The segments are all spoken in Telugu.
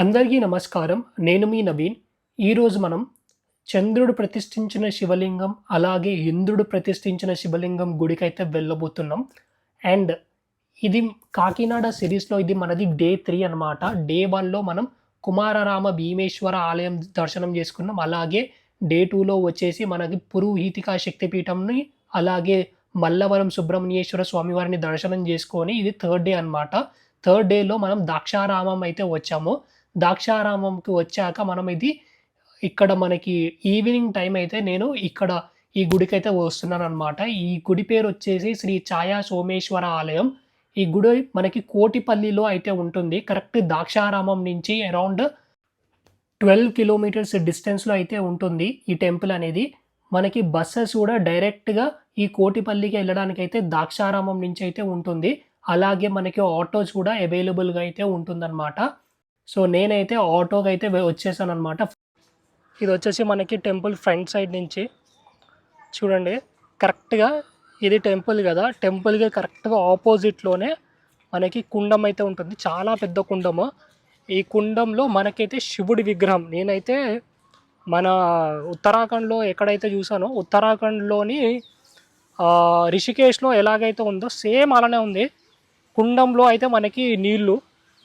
అందరికీ నమస్కారం. నేను మీ నవీన్. ఈరోజు మనం చంద్రుడు ప్రతిష్ఠించిన శివలింగం అలాగే ఇంద్రుడు ప్రతిష్ఠించిన శివలింగం గుడికైతే వెళ్ళబోతున్నాం. అండ్ ఇది కాకినాడ సిరీస్లో ఇది మనది డే త్రీ అనమాట డే వన్లో మనం కుమారరామ భీమేశ్వర ఆలయం దర్శనం చేసుకున్నాం. అలాగే డే టూలో వచ్చేసి మనకి పురోహితికా శక్తిపీఠంని అలాగే మల్లవరం సుబ్రహ్మణ్యేశ్వర స్వామివారిని దర్శనం చేసుకొని ఇది థర్డ్ డే అన్నమాట. థర్డ్ డేలో మనం దాక్షారామం అయితే వచ్చాము. దాక్షారామంకి వచ్చాక మనం ఇది ఇక్కడ మనకి ఈవినింగ్ టైం అయితే నేను ఇక్కడ ఈ గుడికి అయితే వస్తున్నాను అనమాట ఈ గుడి పేరు వచ్చేసి శ్రీ ఛాయా సోమేశ్వర ఆలయం. ఈ గుడి మనకి కోటిపల్లిలో అయితే ఉంటుంది. కరెక్ట్ దాక్షారామం నుంచి అరౌండ్ ట్వెల్వ్ కిలోమీటర్స్ డిస్టెన్స్లో అయితే ఉంటుంది ఈ టెంపుల్ అనేది. మనకి బస్సెస్ కూడా డైరెక్ట్గా ఈ కోటిపల్లికి వెళ్ళడానికి అయితే దాక్షారామం నుంచి అయితే ఉంటుంది. అలాగే మనకి ఆటోస్ కూడా అవైలబుల్గా అయితే ఉంటుందన్నమాట. సో నేనైతే ఆటోకి అయితే వచ్చేసాను అనమాట ఇది వచ్చేసి మనకి టెంపుల్ ఫ్రంట్ సైడ్ నుంచి. చూడండి కరెక్ట్గా ఇది టెంపుల్ కదా టెంపుల్కి కరెక్ట్గా ఆపోజిట్లోనే మనకి కుండం అయితే ఉంటుంది. చాలా పెద్ద కుండము. ఈ కుండంలో మనకైతే శివుడి విగ్రహం. నేనైతే మన ఉత్తరాఖండ్లో ఎక్కడైతే చూసానో ఉత్తరాఖండ్లోని రిషికేష్లో ఎలాగైతే ఉందో సేమ్ అలానే ఉంది. కుండంలో అయితే మనకి నీళ్ళు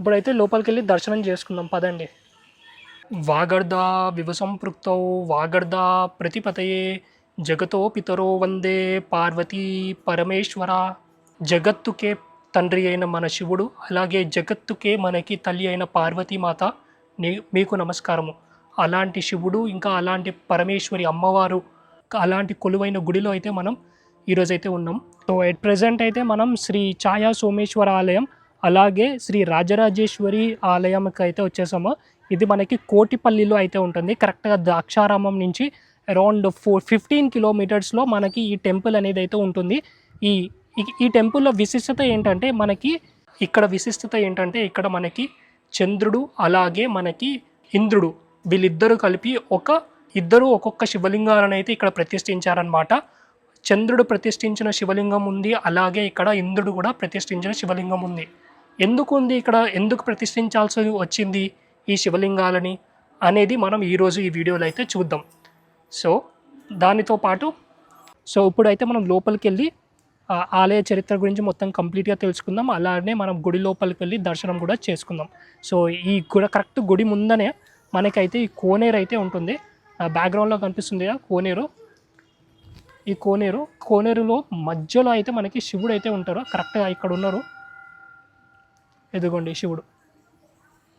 ఇప్పుడైతే లోపలికి వెళ్ళి దర్శనం చేసుకుందాం పదండి. వాగర్ధ వివసంపృక్తౌ వాగర్ధ ప్రతిపతయే జగతో పితరో వందే పార్వతీ పరమేశ్వర. జగత్తుకే తండ్రి అయిన మన శివుడు అలాగే జగత్తుకే మనకి తల్లి అయిన పార్వతీమాత నీ మీకు నమస్కారము. అలాంటి శివుడు ఇంకా అలాంటి పరమేశ్వరి అమ్మవారు అలాంటి కొలువైన గుడిలో అయితే మనం ఈరోజైతే ఉన్నాం. సో ఎట్ ప్రజెంట్ అయితే మనం శ్రీ ఛాయా సోమేశ్వర ఆలయం అలాగే శ్రీ రాజరాజేశ్వరి ఆలయంకి అయితే వచ్చేసాము. ఇది మనకి కోటిపల్లిలో అయితే ఉంటుంది. కరెక్ట్గా ద్రాక్షారామం నుంచి అరౌండ్ ఫోర్ ఫిఫ్టీన్ కిలోమీటర్స్లో మనకి ఈ టెంపుల్ అనేది అయితే ఉంటుంది. ఈ ఈ- ఈ టెంపుల్లో విశిష్టత ఏంటంటే మనకి ఇక్కడ విశిష్టత ఏంటంటే ఇక్కడ మనకి చంద్రుడు అలాగే మనకి ఇంద్రుడు వీళ్ళిద్దరూ కలిపి ఒక ఇద్దరు ఒక్కొక్క శివలింగాలను అయితే ఇక్కడ ప్రతిష్ఠించారనమాట చంద్రుడు ప్రతిష్ఠించిన శివలింగం ఉంది. అలాగే ఇక్కడ ఇంద్రుడు కూడా ప్రతిష్ఠించిన శివలింగం ఉంది. ఎందుకు ఉంది ఇక్కడ? ఎందుకు ప్రతిష్ఠించాల్సి వచ్చింది ఈ శివలింగాలని అనేది మనం ఈరోజు ఈ వీడియోలో అయితే చూద్దాం. సో దానితో పాటు సో ఇప్పుడైతే మనం లోపలికి వెళ్ళి ఆలయ చరిత్ర గురించి మొత్తం కంప్లీట్గా తెలుసుకుందాం. అలానే మనం గుడి లోపలికి వెళ్ళి దర్శనం కూడా చేసుకుందాం. సో ఈ గుడి కరెక్ట్ గుడి ముందనే మనకైతే ఈ కోనేరు అయితే ఉంటుంది. బ్యాక్గ్రౌండ్లో కనిపిస్తుంది కదా కోనేరు. ఈ కోనేరు కోనేరులో మధ్యలో అయితే మనకి శివుడు అయితే ఉంటారు. కరెక్ట్గా ఇక్కడ ఉన్నారు ఎదుగుండి శివుడు.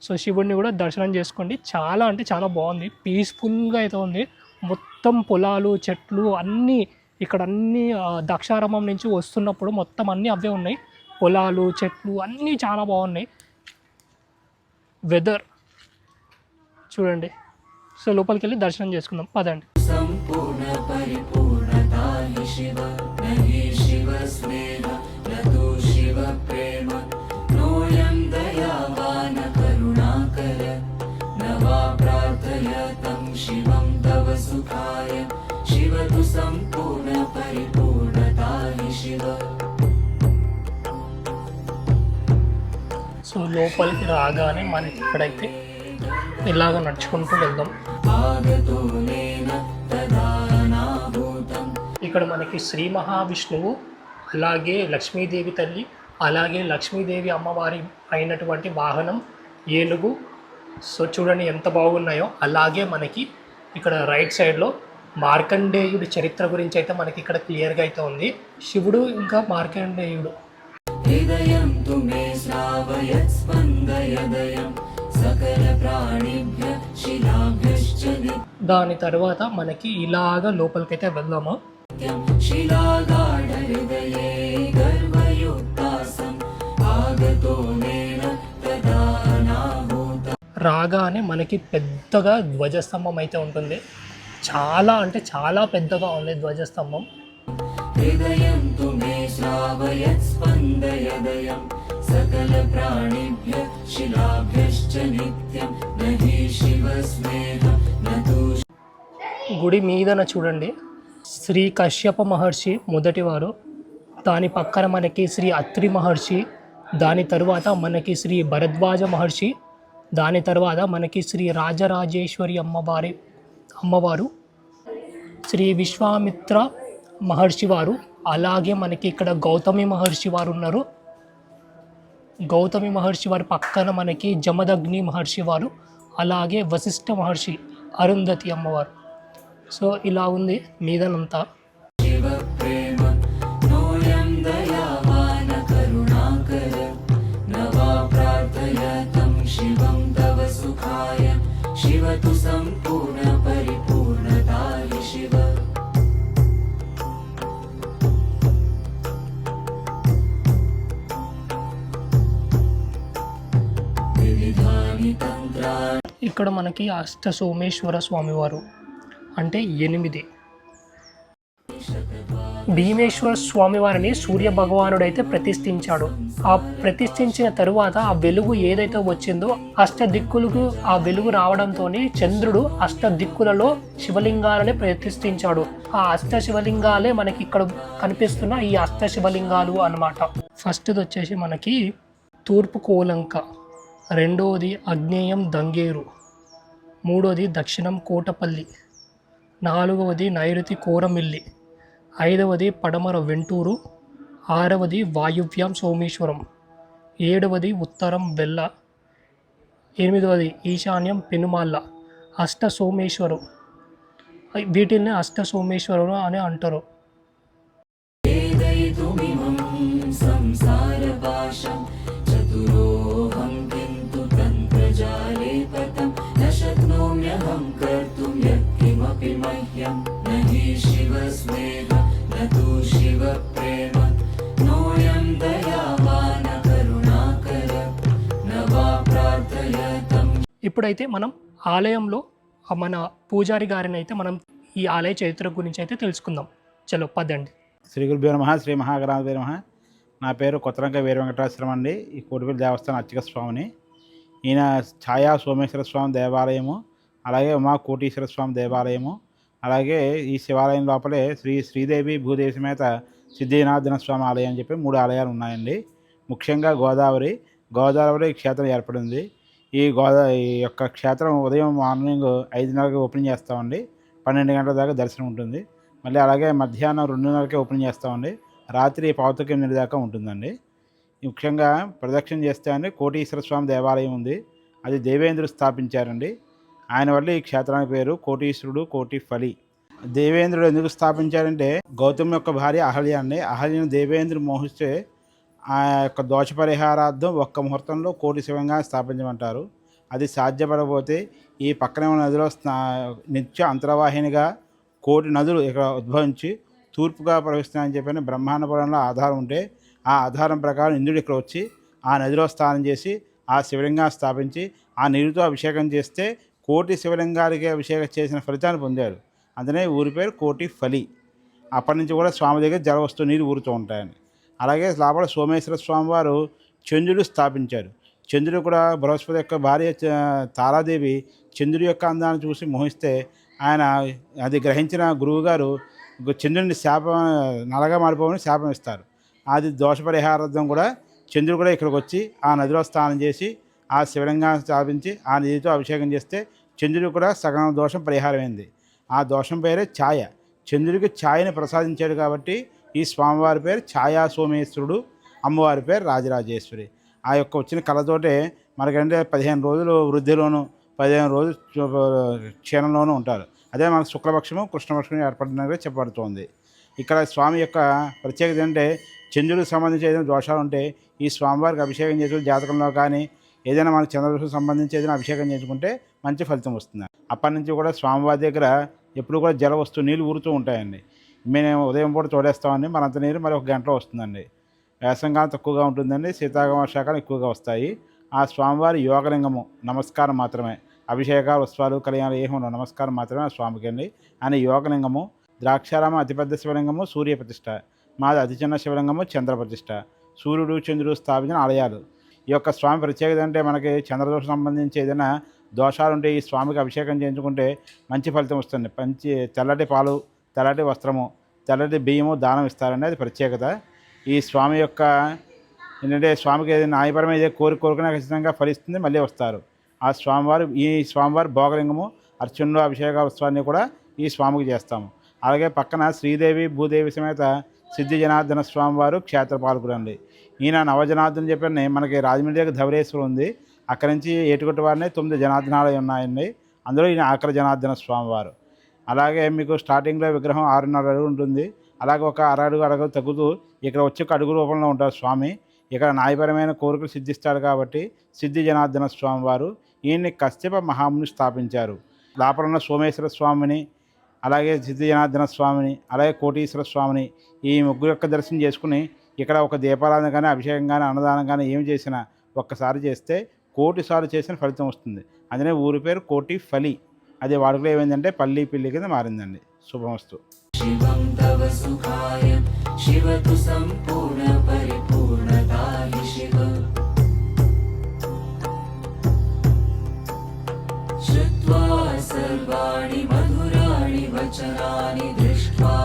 సో శివుడిని కూడా దర్శనం చేసుకోండి. చాలా అంటే చాలా బాగుంది. పీస్ఫుల్గా అయితే ఉంది. మొత్తం పొలాలు చెట్లు అన్నీ ఇక్కడ అన్నీ దక్షారామం నుంచి వస్తున్నప్పుడు మొత్తం అన్నీ అవే ఉన్నాయి. పొలాలు చెట్లు అన్నీ చాలా బాగున్నాయి. వెదర్ చూడండి. సో లోపలికి వెళ్ళి దర్శనం చేసుకుందాం. పదండి. సంపూర్ణ పరిపూర్ణ శివ. లోపలికి రాగానే మనకి ఇక్కడైతే ఇలాగ నడుచుకుంటూ వెళ్దాం. ఇక్కడ మనకి శ్రీ మహావిష్ణువు అలాగే లక్ష్మీదేవి తల్లి అలాగే లక్ష్మీదేవి అమ్మవారి అయినటువంటి వాహనం ఏలుగు సో చూడండి ఎంత బాగున్నాయో. అలాగే మనకి ఇక్కడ రైట్ సైడ్లో మార్కండేయుడి చరిత్ర గురించి అయితే మనకి ఇక్కడ క్లియర్గా అయితే ఉంది. శివుడు ఇంకా మార్కండేయుడు. हृदयं तु मे श्रावयत् स्पन्दयदयं सकलप्राणिभ्य शिलाभ्यश्च దాని తర్వాత మనకి ఇలాగ లోపలికైతే వెళ్దాము नित्यं शिलागाढहृदये गर्वयुक्तासम् आगतो नेन तदा రాగానే మనకి పెద్దగా ధ్వజస్తంభం అయితే ఉంటుంది చాలా అంటే చాలా పెద్దగా ఉంది ధ్వజస్తంభం हृदयं तु मे श्रावयत् स्पन्दयदयं सकलप्राणिभ्यः शिलाभ्यश्च नित्यं न हि शिवस्नेह न तु గుడి మీదన చూడండి శ్రీ కశ్యప మహర్షి మొదటివారు దాని పక్కన మనకి శ్రీ అత్రి మహర్షి దాని తరువాత మనకి శ్రీ భరద్వాజ మహర్షి దాని తర్వాత మనకి శ్రీ రాజరాజేశ్వరి అమ్మవారి అమ్మవారు శ్రీ విశ్వామిత్ర మహర్షి వారు అలాగే మనకి ఇక్కడ గౌతమి మహర్షి వారు ఉన్నారు. గౌతమి మహర్షి వారి పక్కన మనకి జమదగ్ని మహర్షి వారు అలాగే వశిష్ఠ మహర్షి అరుంధతి అమ్మవారు. సో ఇలా ఉంది మీదనంతా. శివం తవ సుఖాయ ఇక్కడ మనకి అష్ట సోమేశ్వర స్వామివారు. అంటే ఎనిమిది. భీమేశ్వర స్వామివారిని సూర్య భగవానుడు అయితే ప్రతిష్ఠించాడు. ఆ ప్రతిష్ఠించిన తరువాత ఆ వెలుగు ఏదైతే వచ్చిందో అష్ట దిక్కులకు ఆ వెలుగు రావడంతో చంద్రుడు అష్ట దిక్కులలో శివలింగాలని ప్రతిష్ఠించాడు. ఆ అష్ట శివలింగాలే మనకి ఇక్కడ కనిపిస్తున్న ఈ అష్ట శివలింగాలు అన్నమాట. ఫస్ట్ది వచ్చేసి మనకి తూర్పు కోలంక రెండవది అగ్నేయం దంగేరు. మూడోది దక్షిణం కోటపల్లి. నాలుగవది నైరుతి కోరమిల్లి. ఐదవది పడమర వెంటూరు. ఆరవది వాయువ్యం సోమేశ్వరం. ఏడవది ఉత్తరం వెల్ల ఎనిమిదవది ఈశాన్యం పెనుమాల్ల. అష్ట సోమేశ్వరం. వీటిల్ని అష్ట సోమేశ్వరం అని అంటారు. సంసార భాష मह्यं न हि शिवस्नेह न तु शिवप्रेम नोऽयं दयावान करुणाकर न वा प्रार्थयतं ఇప్పుడైతే మనం ఆలయంలో ఆ మన పూజారి గారిని అయితే మనం ఈ ఆలయ చరిత్ర గురించి అయితే తెలుసుకుందాం చలో పదండి శ్రీ గురుభ్యో నమ శ్రీ మహాగణాధిపతి నమ నా పేరు కొత్తరంక వీర వెంకటేశ్వరం అండి ఈ కోటిపల్లి దేవస్థానం అర్చక స్వామిని ఈయన ఛాయా సోమేశ్వర స్వామి దేవాలయము అలాగే ఉమా కోటీశ్వర స్వామి దేవాలయము అలాగే ఈ శివాలయం లోపలే శ్రీ శ్రీదేవి భూదేవి సమేత సిద్ధినాథన స్వామి ఆలయం అని చెప్పి మూడు ఆలయాలు ఉన్నాయండి. ముఖ్యంగా గోదావరి గోదావరి క్షేత్రం ఏర్పడింది. ఈ గోదా ఈ యొక్క క్షేత్రం ఉదయం మార్నింగ్ ఐదున్నరకి ఓపెన్ చేస్తామండి. పన్నెండు గంటల దాకా దర్శనం ఉంటుంది. మళ్ళీ అలాగే మధ్యాహ్నం రెండున్నరకే ఓపెన్ చేస్తామండి. రాత్రి పావుతకి ఎనిమిది దాకా ఉంటుందండి. ముఖ్యంగా ప్రదక్షిణ చేస్తే అండి కోటీశ్వర స్వామి దేవాలయం ఉంది. అది దేవేంద్రుడు స్థాపించారండి. ఆయన వల్ల ఈ క్షేత్రానికి పేరు కోటీశ్వరుడు కోటి ఫలి దేవేంద్రుడు ఎందుకు స్థాపించారంటే గౌతమ్ యొక్క భార్య అహల్య అండి అహల్యను దేవేంద్రుడు మోహిస్తే ఆ యొక్క దోష పరిహారార్థం ఒక్క ముహూర్తంలో కోటి శివంగా స్థాపించమంటారు. అది సాధ్యపడకపోతే ఈ పక్కనే ఉన్న నదిలో స్నా నిత్య అంతర్వాహినిగా కోటి నదులు ఇక్కడ ఉద్భవించి తూర్పుగా ప్రవహిస్తున్నాయని చెప్పిన బ్రహ్మాండ పురాణంలో ఆధారం ఉంటే ఆ ఆధారం ప్రకారం ఇంద్రుడు ఇక్కడ వచ్చి ఆ నదిలో స్నానం చేసి ఆ శివలింగాన్ని స్థాపించి ఆ నీరుతో అభిషేకం చేస్తే కోటి శివలింగాలకి అభిషేకం చేసిన ఫలితాన్ని పొందారు. అందుకనే ఊరి పేరు కోటి ఫలి. అప్పటి నుంచి కూడా స్వామి దగ్గర జల వస్తువు నీరు ఊరుతూ ఉంటాయని. అలాగే లోపల సోమేశ్వర స్వామివారు చంద్రుడు స్థాపించారు. చంద్రుడు కూడా బృహస్పతి యొక్క భార్య తారాదేవి చంద్రుడి యొక్క అందాన్ని చూసి మోహిస్తే ఆయన అది గ్రహించిన గురువుగారు చంద్రుడిని శాపం నల్లగా మారిపోమని శాపం ఇస్తారు అది దోష పరిహారార్థం కూడా చంద్రుడు కూడా ఇక్కడికి వచ్చి ఆ నదిలో స్నానం చేసి ఆ శివలింగాన్ని స్థాపించి ఆ నదితో అభిషేకం చేస్తే చంద్రుడు కూడా సగం దోషం పరిహారమైంది. ఆ దోషం పేరే ఛాయ. చంద్రుడికి ఛాయని ప్రసాదించాడు కాబట్టి ఈ స్వామివారి పేరు ఛాయా సోమేశ్వరుడు అమ్మవారి పేరు రాజరాజేశ్వరి. ఆ యొక్క వచ్చిన కళతోటే మనకంటే పదిహేను రోజులు వృద్ధిలోను పదిహేను రోజులు క్షీణంలోనూ ఉంటారు. అదే మనకు శుక్లపక్షము కృష్ణపక్షము ఏర్పడినట్టుగా చెప్పబడుతోంది. ఇక్కడ స్వామి యొక్క ప్రత్యేకత ఏంటంటే చంద్రుడికి సంబంధించి ఏదైనా దోషాలు ఉంటే ఈ స్వామివారికి అభిషేకం చేసిన జాతకంలో కానీ ఏదైనా మన చంద్రదోషం సంబంధించి ఏదైనా అభిషేకం చేసుకుంటే మంచి ఫలితం వస్తుంది. అప్పటి నుంచి కూడా స్వామివారి దగ్గర ఎప్పుడు కూడా జల వస్తువు నీళ్ళు ఊరుతూ ఉంటాయండి. మేము ఉదయం పూట తోడేస్తామండి మనంత నీరు మరి ఒక గంటలో వస్తుందండి. వేసంగా తక్కువగా ఉంటుందండి శీతాకాలం శాఖలు ఎక్కువగా వస్తాయి. ఆ స్వామివారి యోగలింగము నమస్కారం మాత్రమే. అభిషేకాలు ఉత్సవాలు కళ్యాణ ఏమో నమస్కారం మాత్రమే ఆ స్వామికి అండి. ఆయన యోగలింగము ద్రాక్షారామ అతిపెద్ద శివలింగము సూర్య ప్రతిష్ట మాది అతి చిన్న శివలింగము చంద్ర ప్రతిష్ట సూర్యుడు చంద్రుడు స్థాపించిన ఆలయాలు. ఈ యొక్క స్వామి ప్రత్యేకత అంటే మనకి చంద్రదోషం సంబంధించి ఏదైనా దోషాలు ఉంటే ఈ స్వామికి అభిషేకం చేయించుకుంటే మంచి ఫలితం వస్తుంది. మంచి తెల్లటి పాలు తెల్లటి వస్త్రము తెల్లటి బియ్యము దానం ఇస్తారనేది అది ప్రత్యేకత. ఈ స్వామి యొక్క ఏంటంటే స్వామికి ఏదైనా న్యాయపరమైన ఏదైనా కోరి కోరుకునే ఖచ్చితంగా ఫలిస్తుంది మళ్ళీ వస్తారు. ఆ స్వామివారు ఈ స్వామివారి భోగలింగము అర్చనలు అభిషేక ఉత్సవాన్ని కూడా ఈ స్వామికి చేస్తాము. అలాగే పక్కన శ్రీదేవి భూదేవి సమేత సిద్ధి జనార్దన స్వామివారు క్షేత్రపాలకుడు అండి ఈయన నవజనార్దన్ చెప్పిన మనకి రాజమండ్రి దగ్గర ధవరేశ్వరం ఉంది. అక్కడి నుంచి ఏటుకొట్టు వారిని తొమ్మిది జనార్దనాలు ఉన్నాయండి. అందులో ఈయన ఆఖరి జనార్దన స్వామివారు. అలాగే మీకు స్టార్టింగ్లో విగ్రహం ఆరున్నర అడుగు ఉంటుంది. అలాగే ఒక అర అడుగు అడుగు తగ్గుతూ ఇక్కడ వచ్చి అడుగు రూపంలో ఉంటారు స్వామి. ఇక్కడ న్యాయపరమైన కోరికలు సిద్ధిస్తాడు కాబట్టి సిద్ధి జనార్దన స్వామి వారు ఈయన్ని కశ్యప మహాముని స్థాపించారు. లోపల ఉన్న సోమేశ్వర స్వామిని అలాగే సిద్ధి జనార్దన స్వామిని అలాగే కోటీశ్వర స్వామిని ఈ ముగ్గురు యొక్క దర్శనం చేసుకుని ఇక్కడ ఒక దీపారాధన కానీ అభిషేకం కానీ అన్నదానం కానీ ఏమి చేసినా ఒక్కసారి చేస్తే కోటి సార్లు చేసిన ఫలితం వస్తుంది. అందుకనే ఊరి పేరు కోటి ఫలి. అది వాడుకలో ఏమైందంటే పల్లి పిల్లి కింద మారిందండి. శుభమస్తు. సర్వాణి మధురాణి వచనాని దృష్ట్వా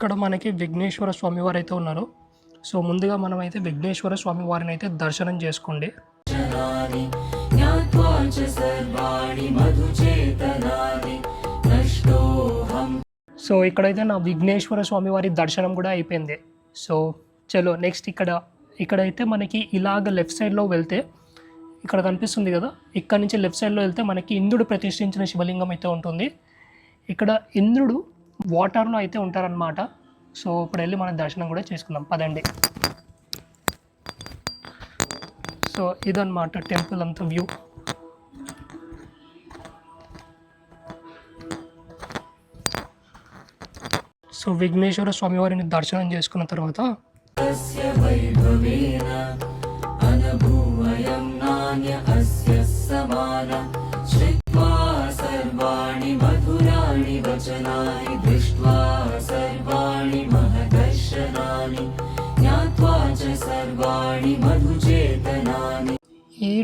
ఇక్కడ మనకి విఘ్నేశ్వర స్వామి వారు అయితే ఉన్నారు. సో ముందుగా మనం అయితే విఘ్నేశ్వర స్వామి వారిని అయితే దర్శనం చేసుకోండి. సో ఇక్కడైతే నా విఘ్నేశ్వర స్వామి వారి దర్శనం కూడా అయిపోయింది. సో చలో నెక్స్ట్ ఇక్కడ ఇక్కడైతే మనకి ఇలాగ లెఫ్ట్ సైడ్లో వెళ్తే ఇక్కడ కనిపిస్తుంది కదా ఇక్కడ నుంచి లెఫ్ట్ సైడ్లో వెళ్తే మనకి ఇంద్రుడు ప్రతిష్ఠించిన శివలింగం అయితే ఉంటుంది. ఇక్కడ ఇంద్రుడు వాటర్లో అయితే ఉంటారనమాట సో ఇప్పుడు వెళ్ళి మనం దర్శనం కూడా చేసుకుందాం. పదండి. సో ఇదన్నమాట టెంపుల్ అంత వ్యూ. సో విఘ్నేశ్వర స్వామివారిని దర్శనం చేసుకున్న తర్వాత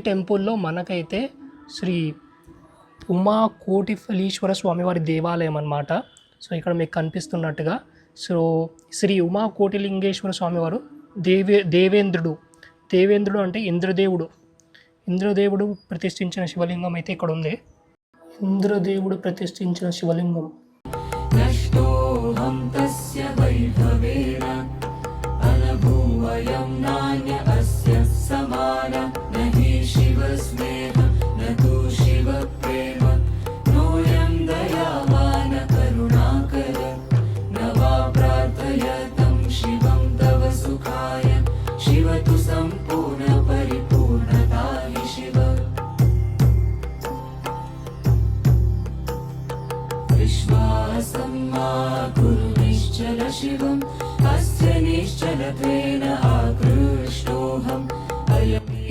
టెంపుల్లో మనకైతే శ్రీ ఉమా కోటిఫలీశ్వర స్వామివారి దేవాలయం అన్నమాట. సో ఇక్కడ మీకు కనిపిస్తున్నట్టుగా సో శ్రీ ఉమా కోటిలింగేశ్వర స్వామివారు దేవే దేవేంద్రుడు. దేవేంద్రుడు అంటే ఇంద్రదేవుడు. ఇంద్రదేవుడు ప్రతిష్ఠించిన శివలింగం అయితే ఇక్కడ ఉంది ఇంద్రదేవుడు ప్రతిష్ఠించిన శివలింగం.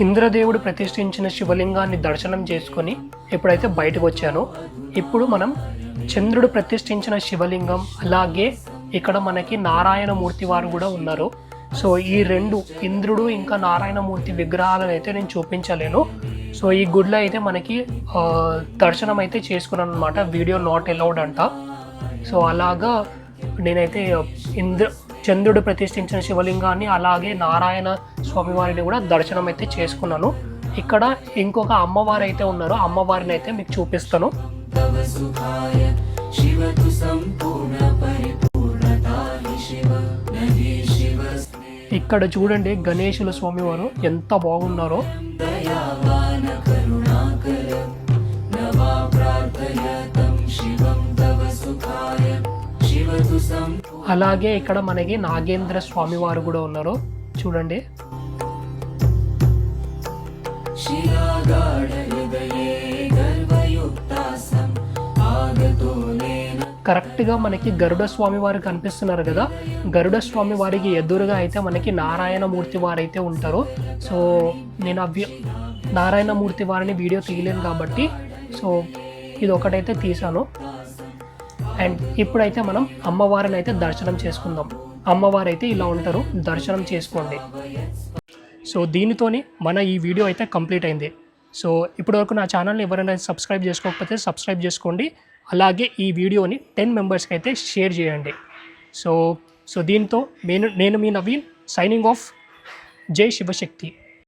ఇంద్రదేవుడు ప్రతిష్ఠించిన శివలింగాన్ని దర్శనం చేసుకొని ఎప్పుడైతే బయటకు వచ్చానో ఇప్పుడు మనం చంద్రుడు ప్రతిష్ఠించిన శివలింగం అలాగే ఇక్కడ మనకి నారాయణమూర్తి వారు కూడా ఉన్నారు. సో ఈ రెండు ఇంద్రుడు ఇంకా నారాయణమూర్తి విగ్రహాలను అయితే నేను చూపించలేను. సో ఈ గుడిలో అయితే మనకి దర్శనం అయితే చేసుకున్నాను అనమాట వీడియో నాట్ అలౌడ్ అంట. సో అలాగా నేనైతే ఇంద్ర చంద్రుడు ప్రతిష్ఠించిన శివలింగాన్ని అలాగే నారాయణ స్వామివారిని కూడా దర్శనం అయితే చేసుకున్నాను. ఇక్కడ ఇంకొక అమ్మవారు అయితే ఉన్నారో అమ్మవారిని అయితే మీకు చూపిస్తాను. ఇక్కడ చూడండి గణేశుల స్వామివారు ఎంత బాగున్నారో. శివం తవ సుఖాయ సం అలాగే ఇక్కడ మనకి నాగేంద్ర స్వామి వారు కూడా ఉన్నారు. చూడండి. కరెక్ట్గా మనకి గరుడ స్వామి వారు కనిపిస్తున్నారు కదా. గరుడ స్వామి వారికి ఎదురుగా అయితే మనకి నారాయణమూర్తి వారైతే ఉంటారు. సో నేను అవి నారాయణమూర్తి వారిని వీడియో తీయలేను కాబట్టి సో ఇది ఒకటైతే తీశాను. అండ్ ఇప్పుడైతే మనం అమ్మవారిని అయితే దర్శనం చేసుకుందాం. అమ్మవారు అయితే ఇలా ఉంటారు దర్శనం చేసుకోండి. సో దీనితోని మన ఈ వీడియో అయితే కంప్లీట్ అయింది. సో ఇప్పటివరకు నా ఛానల్ని ఎవరైనా సబ్స్క్రైబ్ చేసుకోకపోతే సబ్స్క్రైబ్ చేసుకోండి. అలాగే ఈ వీడియోని టెన్ మెంబర్స్కి అయితే షేర్ చేయండి. సో సో దీంతో నేను నేను మీ నవీన్ సైనింగ్ ఆఫ్ జై శివశక్తి.